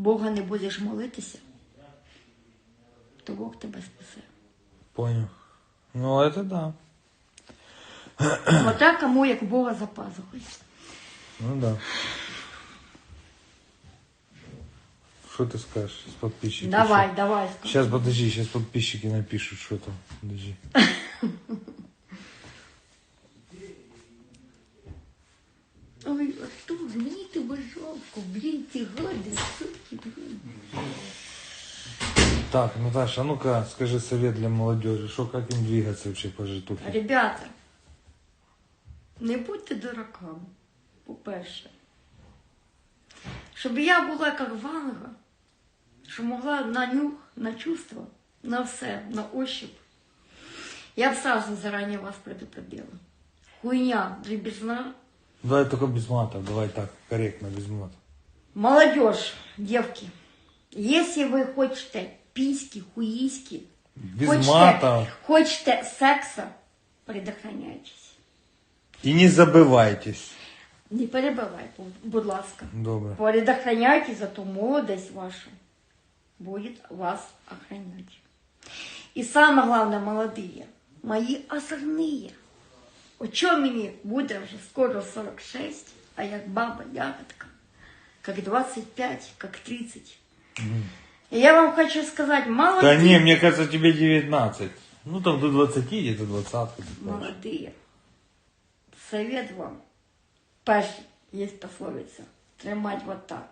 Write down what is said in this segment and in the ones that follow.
Бога не будеш молитися, то Бог тебе спасе. Понял. Ну, это да. Ота кому як Бога за пазухою. Ну да. Что ты скажешь с подписчиками? Давай, давай. Сейчас, подожди, сейчас подписчики напишут, что там. Подожди. блін, ті гади, суки, блін. Так, Наташа, ну-ка, скажи совет для молодежи. Что, как им двигаться вообще по житухе? Ребята, не будьте дураками, по-перше. Щоб я була як Ванга, що могла на нюх, на чувство, на все, на ощупь. Я б сразу заранее вас предупредила. Хуйня, дребезна. Давай только без матов, давай так, корректно, без матов. Молодежь, девки, если вы хотите письки, хуиськи, Без хочете, матов. хочете секса, предохраняйтесь. И не забывайтесь. Не перебивай, будь ласка. Добре. Предохраняйте, зато молодость ваша будет вас охранять. И самое главное, молодые, мои озорные. О чем мне будет уже скоро 46, а я баба ягодка, как 25, как 30. И я вам хочу сказать, Да молодые, не, мне кажется, тебе 19. Ну там до 20, где-то 20. молодые, совет вам. Перший, есть пословица, тримать вот так.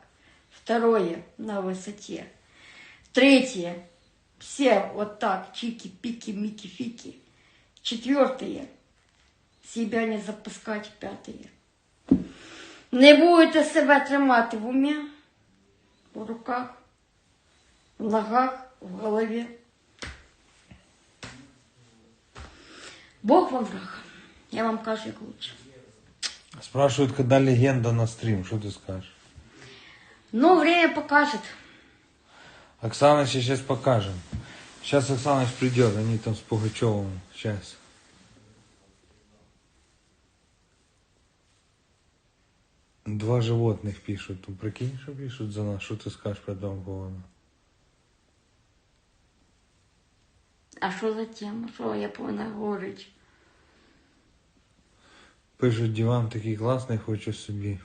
Второе, на высоте. Третье, все вот так, чики, пики, мики, фики. Четвертое, себя не запускать. П'ятое. Не будете себе тримати в умі, в руках, в ногах, в голові. Бог вам враг. Я вам кажу, як лучше. Спрашивают, когда легенда на стрим, что ты скажешь? Ну, время покажет. Оксаныч сейчас покажем. Сейчас Оксаныч придет, они там с Пугачевым. Сейчас. Два животных пишут. Ну, прикинь, что пишут за нас. Что ты скажешь по этому поводу? А що за тема? Що я повинна говорити? Пишуть, диван такий класний, хочу собі.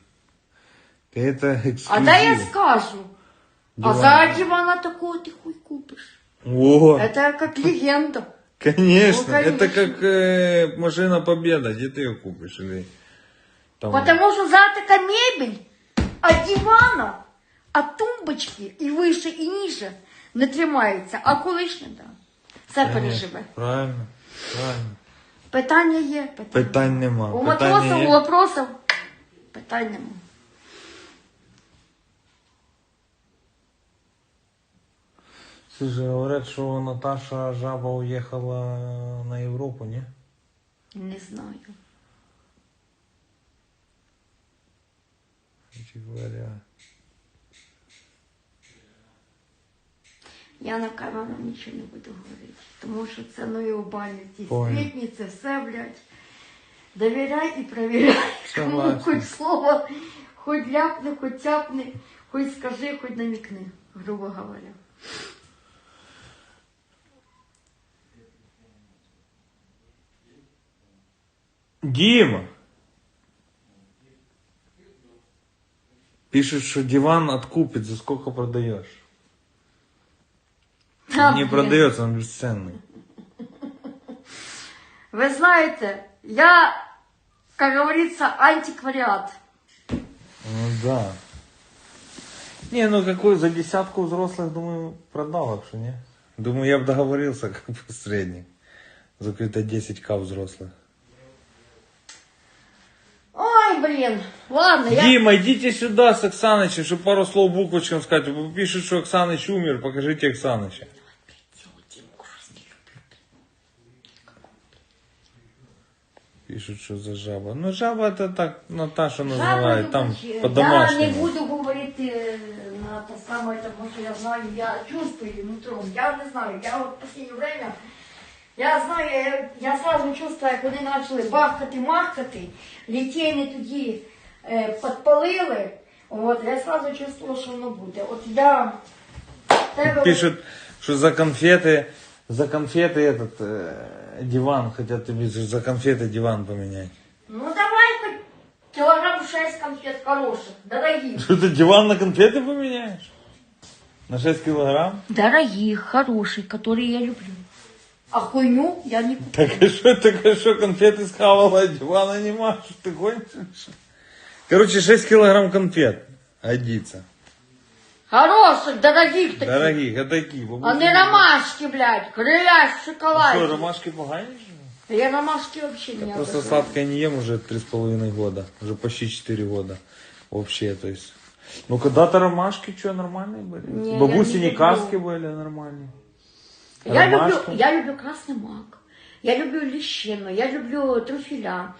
Та это ексклюзив. А дай я скажу. А Диван. за дивана такого ты хуй купишь. О, Это как легенда. конечно. Ну, Это конечно. как э, машина Победа. Где ты ее купишь? Или там... Потому что за така мебель, а дивана, а тумбочки і вище, і ніже не тримаються, а колишня, да. Все переживе. Правильно, правильно. Питання є, питання. Питань нема. У Питання матросів, є? у вопросів питань нема. Слушай, говорят, что Наташа Жаба уехала на Европу, не? Не знаю. Говорят. Я на камеру нічого не буду говорити, тому що це ну і обальні ті Понял. це все, блядь. Довіряй і провіряй. Кому хоч слово, хоч ляпни, хоч тяпни, хоч скажи, хоч намікни, грубо говоря. Дима! Пишет, что диван откупит, за сколько продаешь? Та, Не блін. продается, он бесценный. Ви знаєте, я, як говориться, антикваріат. Ну да. Не, ну какой за десятку взрослых, думаю, продал вообще, не? Думаю, я бы договорился как посредник. За какие-то 10к взрослых. Ой, блін, ладно, я... Дима, идите сюда с Оксанычем, чтобы пару слов буквочкам сказать. Пишут, что Оксаныч умер, покажите Оксаныча. Пишут, что за жаба. Ну, жаба это так Наташа называет, там Жаба, Я не по-домашнему. буду говорити е, на те саме, тому що я знаю, я чувствую нутром. Я не знаю, я от в останнє время, я знаю, я, я сразу чувствую, як вони почали бахкати, махкати, літєни тоді е, підпалили. От, я сразу чувствувала, що воно буде. От я... тебе- Пишут, что за конфеты, за конфеты этот э, диван, хотят тебе за конфеты диван поменять. Ну давай хоть килограмм шесть конфет хороших, дорогих. Что ты диван на конфеты поменяешь? На 6 килограмм? Дорогих, хороших, которые я люблю. А хуйню я не куплю. Так а что, так а что, конфеты схавала, а дивана нема, что ты гонишь? Короче, 6 килограмм конфет годится. Хороших, дорогих таких. Дорогих, а такие. А не ромашки, блядь, грязь в Что, шоколаде. ромашки поганишь? Я ромашки вообще не Просто обожаю. сладкое не ем уже три с половиной года. Уже почти четыре года. Вообще, то есть. Ну, когда-то ромашки, что, нормальные были? Не, Бабусини не каски были нормальные. Я люблю, я люблю красный мак, я люблю лещину, я люблю трюфеля,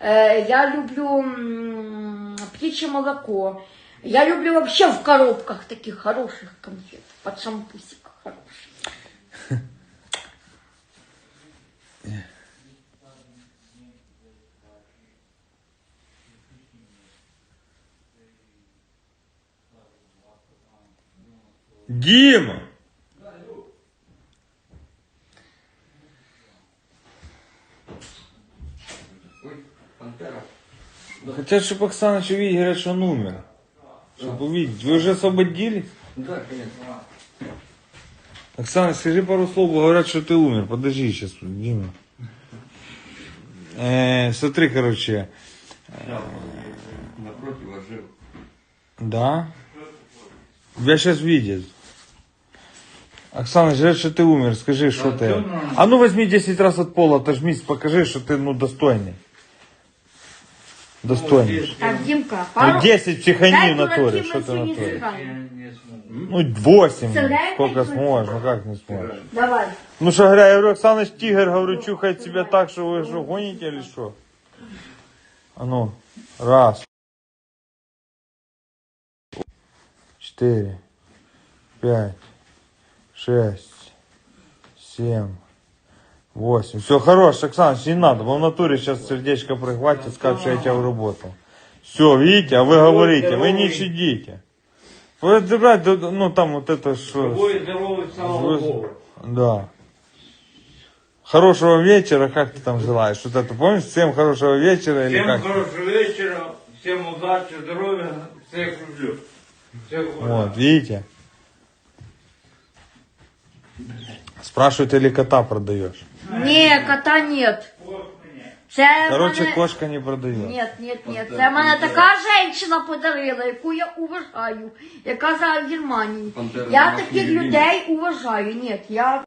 э, я люблю птичье молоко, я люблю вообще в коробках таких хороших конфет, под шампусик хороший. Дима! Хотят, чтобы Оксаныч увидеть, говорят, что он умер. Чтобы увидеть. Вы уже освободились? Да, конечно. Оксана, скажи пару слов, говорят, что ты умер. Подожди сейчас, Дима. Э, смотри, короче, Да, напротив, а жив. да. Тебя сейчас видят. Оксана, говорят, что ты умер. Скажи, что Да, ты. всё нормально. А ну возьми 10 раз от пола, отожмись, покажи, что ты ну достойный. Достойный. Вот, Так, Димка, Ну пару... 10 психани в натуре, что ты в сегодня натуре. Ну 8, Сыграем сколько сможешь, ну как не сможешь. Давай. Ну что, говоря, я говорю, Оксана Тигр, говорю, чухает себя так, что вы что, гоните или что? А ну, раз. Четыре. Пять. Шесть. Семь. Восемь. Все, хорош, Оксана, не надо, вам в натуре сейчас сердечко прихватит, скажет, что я тебя выработал. Все, видите, а вы говорите, вы не щадите. Вы, брать, ну там вот это что... Здоровый, слава Богу. Да. Хорошего вечера, как ты там желаешь? Вот это помнишь? Всем хорошего вечера или Всем как? хорошего вечера, всем удачи, здоровья, всех люблю. Всех Вот, видите? Спрашивают, или кота продаешь. Не, кота нет. Це Короче, мене... кошка не продает. Нет, нет, нет. Це мене така жінка подарила, яку я уважаю, яка за Германії. Пантера Я домашній таких любимець. людей уважаю. Нет, я